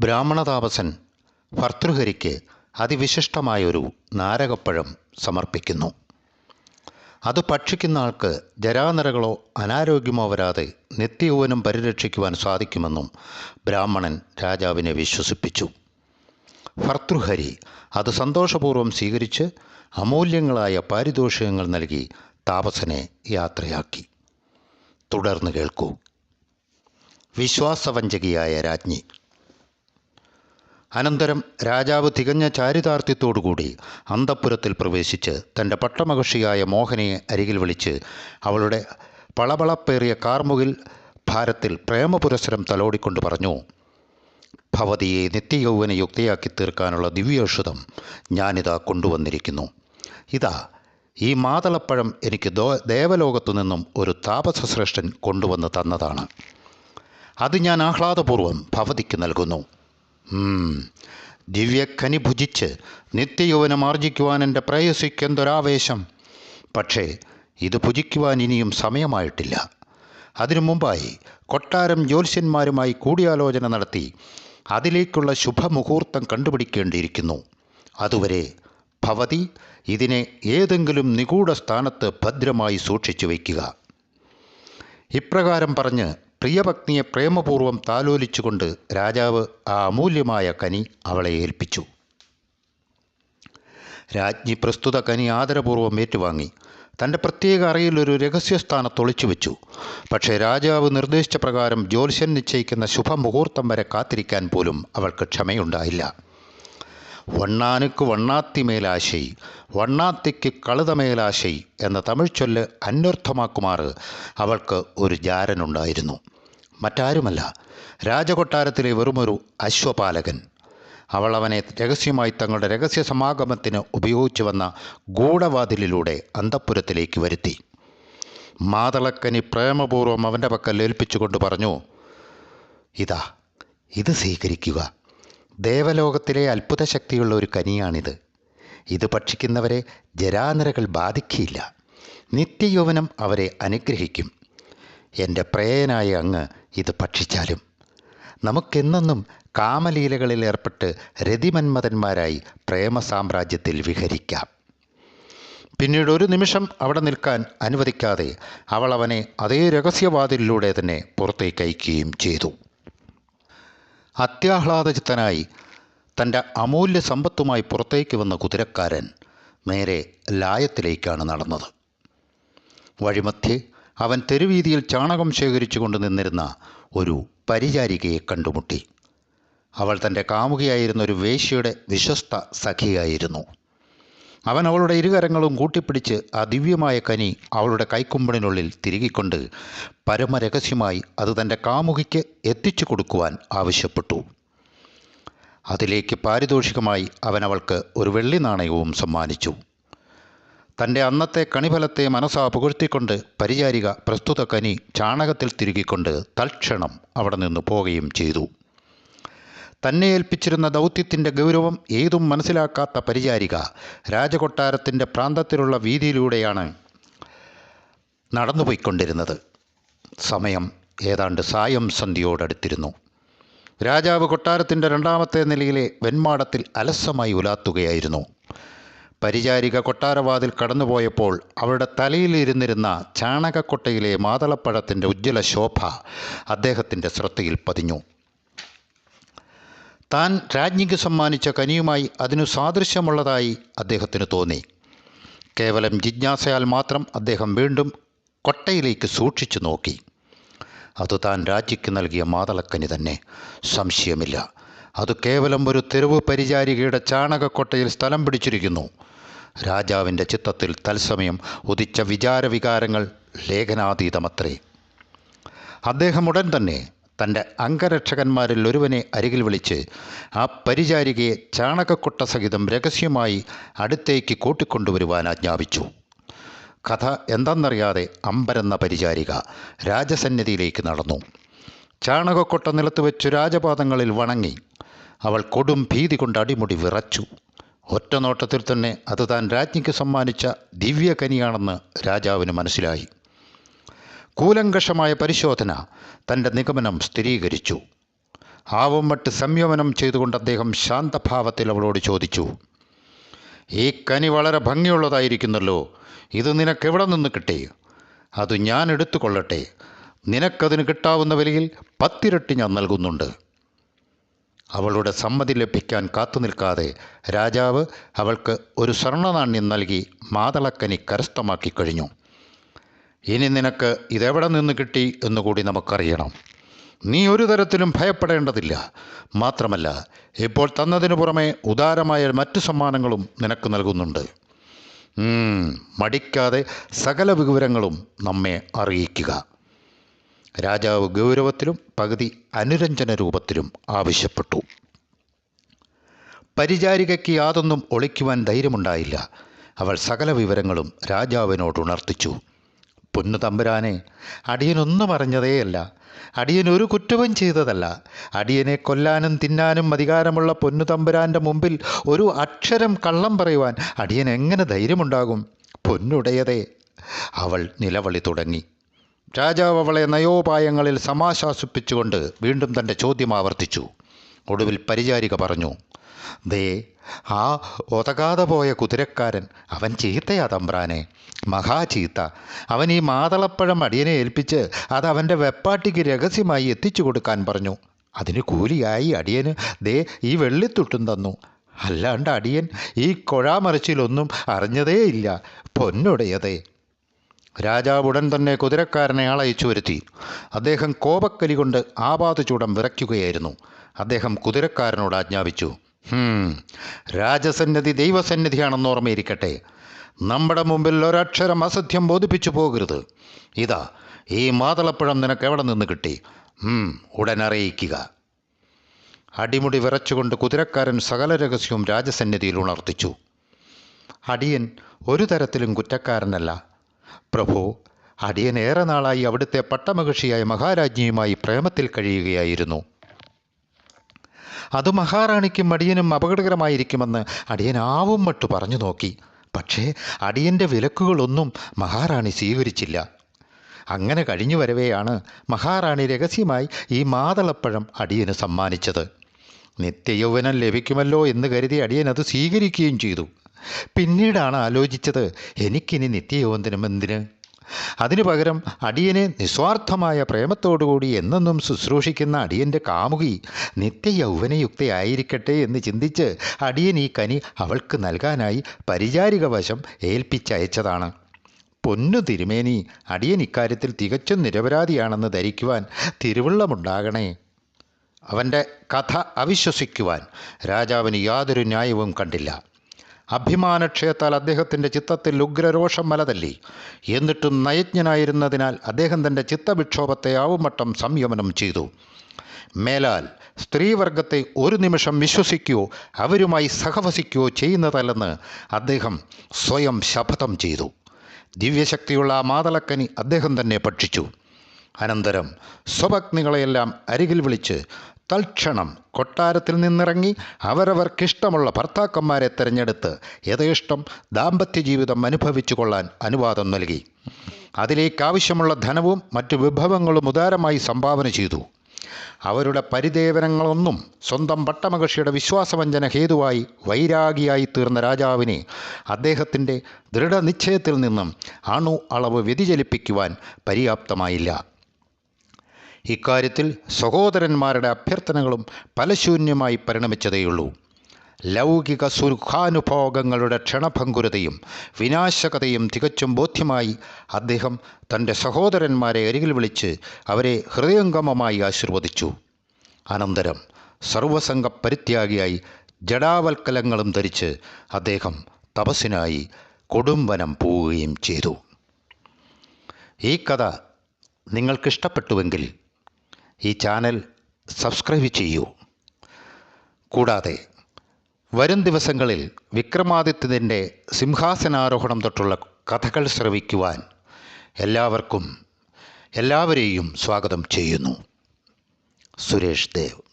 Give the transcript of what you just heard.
ബ്രാഹ്മണതാപസൻ ഭർതൃഹരിക്ക് അതിവിശിഷ്ടമായൊരു നാരകപ്പഴം സമർപ്പിക്കുന്നു. അത് ഭക്ഷിക്കുന്ന ആൾക്ക് ജരാനരകളോ അനാരോഗ്യമോ വരാതെ നിത്യയൗവനം പരിരക്ഷിക്കുവാൻ സാധിക്കുമെന്നും ബ്രാഹ്മണൻ രാജാവിനെ വിശ്വസിപ്പിച്ചു. ഭർത്തൃഹരി അത് സന്തോഷപൂർവം സ്വീകരിച്ച് അമൂല്യങ്ങളായ പാരിതോഷികങ്ങൾ നൽകി താപസനെ യാത്രയാക്കി. തുടർന്ന് കേൾക്കൂ. വിശ്വാസവഞ്ചകിയായ രാജ്ഞി അനന്തരം രാജാവ് തികഞ്ഞ ചാരിതാർത്ഥ്യത്തോടുകൂടി അന്തപ്പുരത്തിൽ പ്രവേശിച്ച് തന്റെ പട്ടമകഷിയായ മോഹനയെ അരികിൽ വിളിച്ച് അവളുടെ പളപളപ്പേറിയ കാർമുകിൽ ഭാരത്തിൽ പ്രേമപുരസരം തലോടിക്കൊണ്ട് പറഞ്ഞു ഭവതിയെ നിത്യയൗവന യുക്തിയാക്കി തീർക്കാനുള്ള ദിവ്യൌഷധം ഞാനിതാ കൊണ്ടുവന്നിരിക്കുന്നു. ഇതാ ഈ മാതളപ്പഴം എനിക്ക് ദോ ദേവലോകത്തു നിന്നും ഒരു താപസശ്രേഷ്ഠൻ കൊണ്ടുവന്ന് തന്നതാണ്. അത് ഞാൻ ആഹ്ലാദപൂർവം ഭവതിക്ക് നൽകുന്നു. ദിവ്യക്കനി ഭുജിച്ച് നിത്യയൗവനം ആർജിക്കുവാൻ എന്റെ പ്രേയസിക്കെന്തൊരാവേശം. പക്ഷേ ഇത് ഭുജിക്കുവാൻ ഇനിയും സമയമായിട്ടില്ല. അതിനു മുമ്പായി കൊട്ടാരം ജ്യോത്സ്യന്മാരുമായി കൂടിയാലോചന നടത്തി അതിലേക്കുള്ള ശുഭമുഹൂർത്തം കണ്ടുപിടിക്കേണ്ടിയിരിക്കുന്നു. അതുവരെ ഭവതി ഇതിനെ ഏതെങ്കിലും നിഗൂഢ സ്ഥാനത്ത് ഭദ്രമായി സൂക്ഷിച്ചു വയ്ക്കുക. ഇപ്രകാരം പറഞ്ഞ് പ്രിയപത്നിയെ പ്രേമപൂർവം താലോലിച്ചുകൊണ്ട് രാജാവ് ആ അമൂല്യമായ കനി അവളെ ഏൽപ്പിച്ചു. രാജ്ഞി പ്രസ്തുത കനി ആദരപൂർവം ഏറ്റുവാങ്ങി. തന്റെ പ്രത്യേക അറയിൽ ഒരു രഹസ്യസ്ഥാനത്ത് ഒളിച്ചു വെച്ചു. പക്ഷേ രാജാവ് നിർദ്ദേശിച്ച പ്രകാരം ജ്യോത്സ്യൻ നിശ്ചയിക്കുന്ന ശുഭമുഹൂർത്തം വരെ കാത്തിരിക്കാൻ പോലും അവൾക്ക് ക്ഷമയുണ്ടായില്ല. വണ്ണാനുക്ക് വണ്ണാത്തിമേലാശൈ വണ്ണാത്തിക്ക് കഴുതമേലാശൈ എന്ന തമിഴ് ചൊല്ല് അന്വർത്ഥമാക്കുമാറ് അവൾക്ക് ഒരു ജാരനുണ്ടായിരുന്നു. മറ്റാരുമല്ല. രാജകൊട്ടാരത്തിലെ വെറുമൊരു അശ്വപാലകൻ. അവൾ അവനെ രഹസ്യമായി തങ്ങളുടെ രഹസ്യ സമാഗമത്തിന് ഉപയോഗിച്ചു വന്ന ഗൂഢവാതിലിലൂടെ അന്തപ്പുരത്തിലേക്ക് വരുത്തി. മാതളക്കനി പ്രേമപൂർവം അവന്റെ പക്കൽ ഏൽപ്പിച്ചുകൊണ്ട് പറഞ്ഞു ഇതാ ഇത് സ്വീകരിക്കുക. ദേവലോകത്തിലെ അത്ഭുത ശക്തിയുള്ള ഒരു കനിയാണിത്. ഇത് ഭക്ഷിക്കുന്നവരെ ജരാനരകൾ ബാധിക്കില്ല നിത്യയൗവനം അവരെ അനുഗ്രഹിക്കും. എന്റെ പ്രേയനായ അങ്ങ് ഇത് ഭക്ഷിച്ചാലും. നമുക്കെന്നെന്നും കാമലീലകളിൽ ഏർപ്പെട്ട് രതിമന്മതന്മാരായി പ്രേമ സാമ്രാജ്യത്തിൽ വിഹരിക്കാം. പിന്നീട് ഒരു നിമിഷം അവിടെ നിൽക്കാൻ അനുവദിക്കാതെ അവൾ അവനെ അതേ രഹസ്യവാതിലിലൂടെ തന്നെ പുറത്തേക്ക് അയക്കുകയും ചെയ്തു. അത്യാഹ്ലാദചിത്തനായി തന്റെ അമൂല്യ സമ്പത്തുമായി പുറത്തേക്ക് വന്ന കുതിരക്കാരൻ നേരെ ലായത്തിലേക്കാണ് നടന്നത്. വഴിമധ്യേ അവൻ തെരുവീതിയിൽ ചാണകം ശേഖരിച്ചു കൊണ്ട് നിന്നിരുന്ന ഒരു പരിചാരികയെ കണ്ടുമുട്ടി. അവൾ തന്റെ കാമുകിയായിരുന്ന ഒരു വേശ്യയുടെ വിശ്വസ്ത സഖിയായിരുന്നു. അവൻ അവളുടെ ഇരുകരങ്ങളും കൂട്ടിപ്പിടിച്ച് ആ ദിവ്യമായ കനി അവളുടെ കൈക്കുമ്പിളിനുള്ളിൽ തിരുകിക്കൊണ്ട് പരമരഹസ്യമായി അത് തന്റെ കാമുകിക്ക് എത്തിച്ചു കൊടുക്കുവാൻ ആവശ്യപ്പെട്ടു. അതിലേക്ക് പാരിതോഷികമായി അവൻ അവൾക്ക് ഒരു വെള്ളി നാണയവും സമ്മാനിച്ചു. തന്റെ അന്നത്തെ കണിഫലത്തെ മനസ്സാ പുകഴ്ത്തിക്കൊണ്ട് പരിചാരിക പ്രസ്തുത കനി ചാണകത്തിൽ തിരുകിക്കൊണ്ട് തൽക്ഷണം അവിടെ നിന്ന് പോവുകയും ചെയ്തു. തന്നെ ഏൽപ്പിച്ചിരുന്ന ദൗത്യത്തിന്റെ ഗൗരവം ഏതും മനസ്സിലാക്കാത്ത പരിചാരിക രാജകൊട്ടാരത്തിന്റെ പ്രാന്തത്തിലുള്ള വീതിയിലൂടെയാണ് നടന്നുപോയിക്കൊണ്ടിരുന്നത്. സമയം ഏതാണ്ട് സായം സന്ധ്യയോടടുത്തിരുന്നു. രാജാവ് കൊട്ടാരത്തിന്റെ രണ്ടാമത്തെ നിലയിലെ വെൺമാടത്തിൽ അലസമായി ഉലാത്തുകയായിരുന്നു. പരിചാരിക കൊട്ടാരവാതിൽ കടന്നുപോയപ്പോൾ അവളുടെ തലയിലിരുന്നിരുന്ന ചാണകക്കൊട്ടയിലെ മാതളപ്പഴത്തിന്റെ ഉജ്ജ്വല ശോഭ അദ്ദേഹത്തിന്റെ ശ്രദ്ധയിൽ പതിഞ്ഞു. താൻ രാജ്ഞിക്ക് സമ്മാനിച്ച കനിയുമായി അതിനു സാദൃശ്യമുള്ളതായി അദ്ദേഹത്തിന് തോന്നി. കേവലം ജിജ്ഞാസയാൽ മാത്രം അദ്ദേഹം വീണ്ടും കൊട്ടയിലേക്ക് സൂക്ഷിച്ചു നോക്കി. അത് താൻ രാജ്ഞിക്ക് നൽകിയ മാതളക്കനി തന്നെ. സംശയമില്ല. അത് കേവലം ഒരു തെരുവ് പരിചാരികയുടെ ചാണകക്കൊട്ടയിൽ സ്ഥലം പിടിച്ചിരിക്കുന്നു. രാജാവിന്റെ ചിത്തത്തിൽ തത്സമയം ഉദിച്ച വിചാരവികാരങ്ങൾ ലേഖനാതീതമത്രേ. അദ്ദേഹം ഉടൻ തന്നെ തന്റെ അംഗരക്ഷകന്മാരിൽ ഒരുവനെ അരികിൽ വിളിച്ച് ആ പരിചാരികയെ ചാണകക്കൊട്ട സഹിതം രഹസ്യമായി അടുത്തേക്ക് കൂട്ടിക്കൊണ്ടുവരുവാൻ ആജ്ഞാപിച്ചു. കഥ എന്തെന്നറിയാതെ അമ്പരന്ന പരിചാരിക രാജസന്നിധിയിലേക്ക് നടന്നു. ചാണകക്കൊട്ട നിലത്ത് വെച്ചു രാജപാദങ്ങളിൽ വണങ്ങി. അവൾ കൊടും ഭീതി കൊണ്ട് അടിമുടി വിറച്ചു. ഒറ്റ നോട്ടത്തിൽ തന്നെ അത് താൻ രാജ്ഞിക്ക് സമ്മാനിച്ച ദിവ്യകനിയാണെന്ന് രാജാവിന് മനസ്സിലായി. കൂലങ്കഷമായ പരിശോധന തന്റെ നിഗമനം സ്ഥിരീകരിച്ചു. ആവും മട്ട് സംയമനം ചെയ്തുകൊണ്ട് അദ്ദേഹം ശാന്തഭാവത്തിൽ അവളോട് ചോദിച്ചു ഈ കനി വളരെ ഭംഗിയുള്ളതായിരിക്കുന്നല്ലോ. ഇത് നിനക്കെവിടെ നിന്ന് കിട്ടി? അത് ഞാൻ എടുത്തു കൊള്ളട്ടെ നിനക്കതിന് കിട്ടാവുന്ന വിലയിൽ പത്തിരട്ടി ഞാൻ നൽകുന്നുണ്ട്. അവളുടെ സമ്മതി ലഭിക്കാൻ കാത്തു നിൽക്കാതെ രാജാവ് അവൾക്ക് ഒരു സ്വർണനാണ്യം നൽകി മാതളക്കനി കരസ്ഥമാക്കി കഴിഞ്ഞു. ഇനി നിനക്ക് ഇതെവിടെ നിന്ന് കിട്ടി എന്നുകൂടി നമുക്കറിയണം. നീ ഒരു തരത്തിലും ഭയപ്പെടേണ്ടതില്ല. മാത്രമല്ല ഇപ്പോൾ തന്നതിനു പുറമെ ഉദാരമായ മറ്റു സമ്മാനങ്ങളും നിനക്ക് നൽകുന്നുണ്ട്. മടിക്കാതെ സകല വിവരങ്ങളും നമ്മെ അറിയിക്കുക. രാജാവ് ഗൗരവത്തിലും പകുതി അനുരഞ്ജന രൂപത്തിലും ആവശ്യപ്പെട്ടു. പരിചാരികയ്ക്ക് യാതൊന്നും ഒളിക്കുവാൻ ധൈര്യമുണ്ടായില്ല. അവൾ സകല വിവരങ്ങളും രാജാവിനോട് ഉണർത്തിച്ചു പൊന്നു തമ്പുരാനെ അടിയനൊന്നും അറിഞ്ഞതേയല്ല. അടിയൻ ഒരു കുറ്റവും ചെയ്തതല്ല. അടിയനെ കൊല്ലാനും തിന്നാനും അധികാരമുള്ള പൊന്നു തമ്പുരാന്റെ മുമ്പിൽ ഒരു അക്ഷരം കള്ളം പറയുവാൻ അടിയൻ എങ്ങനെ ധൈര്യമുണ്ടാകും? പൊന്നുടയതേ. അവൾ നിലവിളി തുടങ്ങി. രാജാവ് അവളെ നയോപായങ്ങളിൽ സമാശ്വാസിപ്പിച്ചുകൊണ്ട് വീണ്ടും തന്റെ ചോദ്യം ആവർത്തിച്ചു. ഒടുവിൽ പരിചാരിക പറഞ്ഞു ദേ ആ ഒതകാതെ പോയ കുതിരക്കാരൻ അവൻ ചീത്തയാ തമ്പ്രാനെ. മഹാചീത്ത അവൻ ഈ മാതളപ്പഴം അടിയനെ ഏൽപ്പിച്ച് അത് അവന്റെ വെപ്പാട്ടിക്ക് രഹസ്യമായി എത്തിച്ചു കൊടുക്കാൻ പറഞ്ഞു. അതിന് കൂലിയായി അടിയന് ദേ ഈ വെള്ളിത്തുട്ടും തന്നു. അല്ലാണ്ട് അടിയൻ ഈ കൊഴാമറിച്ചിലൊന്നും അറിഞ്ഞതേയില്ല. പൊന്നുടയതേ. രാജാവ് ഉടൻ തന്നെ കുതിരക്കാരനെ ആളയച്ചു വരുത്തി. അദ്ദേഹം കോപക്കലി കൊണ്ട് ആപാതചൂടം വിറയ്ക്കുകയായിരുന്നു. അദ്ദേഹം കുതിരക്കാരനോട് ആജ്ഞാപിച്ചു "ഹും, രാജസന്നിധി ദൈവസന്നിധിയാണെന്ന് ഓർമ്മയിരിക്കട്ടെ. നമ്മുടെ മുമ്പിൽ ഒരക്ഷരം അസത്യം ബോധിപ്പിച്ചു പോകരുത്. ഇതാ ഈ മാതളപ്പഴം നിനക്ക് എവിടെ നിന്ന് കിട്ടി? ഉടൻ അറിയിക്കുക. അടിമുടി വിറച്ചുകൊണ്ട് കുതിരക്കാരൻ സകല രഹസ്യവും രാജസന്നിധിയിൽ ഉണർത്തിച്ചു. അടിയൻ ഒരു തരത്തിലും കുറ്റക്കാരനല്ല പ്രഭു അടിയൻ ഏറെ നാളായി അവിടുത്തെ പട്ടമഹിഷിയായ മഹാരാജ്ഞിയുമായി പ്രേമത്തിൽ കഴിയുകയായിരുന്നു. അത് മഹാറാണിക്കും അടിയനും അപകടകരമായിരിക്കുമെന്ന് അടിയൻ ആവും മട്ടു പറഞ്ഞു നോക്കി. പക്ഷേ അടിയന്റെ വിലക്കുകളൊന്നും മഹാറാണി സ്വീകരിച്ചില്ല. അങ്ങനെ കഴിഞ്ഞു വരവെയാണ് മഹാറാണി രഹസ്യമായി ഈ മാതളപ്പഴം അടിയന് സമ്മാനിച്ചത്. നിത്യയൗവനം ലഭിക്കുമല്ലോ എന്ന് കരുതി അടിയൻ അത് സ്വീകരിക്കുകയും ചെയ്തു. പിന്നീടാണ് ആലോചിച്ചത് എനിക്കിനി നിത്യയൗവനം എന്തിന്? അതിനു പകരം അടിയനെ നിസ്വാർത്ഥമായ പ്രേമത്തോടുകൂടി എന്നെന്നും ശുശ്രൂഷിക്കുന്ന അടിയന്റെ കാമുകി നിത്യയൗവനയുക്തയായിരിക്കട്ടെ എന്ന് ചിന്തിച്ച് അടിയൻ ഈ കനി അവൾക്ക് നൽകാനായി പരിചാരിക വശം ഏൽപ്പിച്ചയച്ചതാണ്. പൊന്നു തിരുമേനി അടിയൻ ഇക്കാര്യത്തിൽ തികച്ചും നിരപരാധിയാണെന്ന് ധരിക്കുവാൻ തിരുവുള്ളമുണ്ടാകണേ. അവന്റെ കഥ അവിശ്വസിക്കുവാൻ രാജാവിന് യാതൊരു ന്യായവും കണ്ടില്ല. അഭിമാനക്ഷയത്താൽ അദ്ദേഹത്തിന്റെ ചിത്തത്തിൽ ഉഗ്രരോഷം മലതല്ലി. എന്നിട്ടും നയജ്ഞനായിരുന്നതിനാൽ അദ്ദേഹം തന്റെ ചിത്തവിക്ഷോഭത്തെ ആവുമട്ടം സംയമനം ചെയ്തു. മേലാൽ സ്ത്രീവർഗത്തെ ഒരു നിമിഷം വിശ്വസിക്കുകയോ അവരുമായി സഹവസിക്കുകയോ ചെയ്യുന്നതല്ലെന്ന് അദ്ദേഹം സ്വയം ശപഥം ചെയ്തു. ദിവ്യശക്തിയുള്ള ആ മാതളക്കനി അദ്ദേഹം തന്നെ ഭക്ഷിച്ചു. അനന്തരം സ്വഭഗ്നികളെയെല്ലാം അരികിൽ വിളിച്ച് തൽക്ഷണം കൊട്ടാരത്തിൽ നിന്നിറങ്ങി അവരവർക്കിഷ്ടമുള്ള ഭർത്താക്കന്മാരെ തിരഞ്ഞെടുത്ത് യഥേഷ്ടം ദാമ്പത്യ ജീവിതം അനുഭവിച്ചു കൊള്ളാൻ അനുവാദം നൽകി. അതിലേക്കാവശ്യമുള്ള ധനവും മറ്റു വിഭവങ്ങളും ഉദാരമായി സംഭാവന ചെയ്തു. അവരുടെ പരിദേവനങ്ങളൊന്നും സ്വന്തം പട്ടമകഷിയുടെ വിശ്വാസവഞ്ചന ഹേതുവായി വൈരാഗിയായി തീർന്ന രാജാവിനെ അദ്ദേഹത്തിന്റെ ദൃഢനിശ്ചയത്തിൽ നിന്നും അണു അളവ് വ്യതിചലിപ്പിക്കുവാൻ പര്യാപ്തമായില്ല. ഇക്കാര്യത്തിൽ സഹോദരന്മാരുടെ അഭ്യർത്ഥനകളും ഫലശൂന്യമായി പരിണമിച്ചതേയുള്ളൂ. ലൗകിക സുഖാനുഭോഗങ്ങളുടെ ക്ഷണഭങ്കുരതയും വിനാശകതയും തികച്ചും ബോധ്യമായി അദ്ദേഹം തന്റെ സഹോദരന്മാരെ അരികിൽ വിളിച്ച് അവരെ ഹൃദയംഗമമായി ആശീർവദിച്ചു. അനന്തരം സർവസംഘ പരിത്യാഗിയായി ജഡാവൽക്കലങ്ങളും ധരിച്ച് അദ്ദേഹം തപസ്സിനായി കൊടുംവനം പോവുകയും ചെയ്തു. ഈ കഥ നിങ്ങൾക്കിഷ്ടപ്പെട്ടുവെങ്കിൽ ഈ ചാനൽ സബ്സ്ക്രൈബ് ചെയ്യൂ. കൂടാതെ വരും ദിവസങ്ങളിൽ വിക്രമാദിത്യന്റെ സിംഹാസനാരോഹണം തൊട്ടുള്ള കഥകൾ ശ്രവിക്കുവാൻ എല്ലാവർക്കും എല്ലാവരെയും സ്വാഗതം ചെയ്യുന്നു. സുരേഷ് ദേവ്.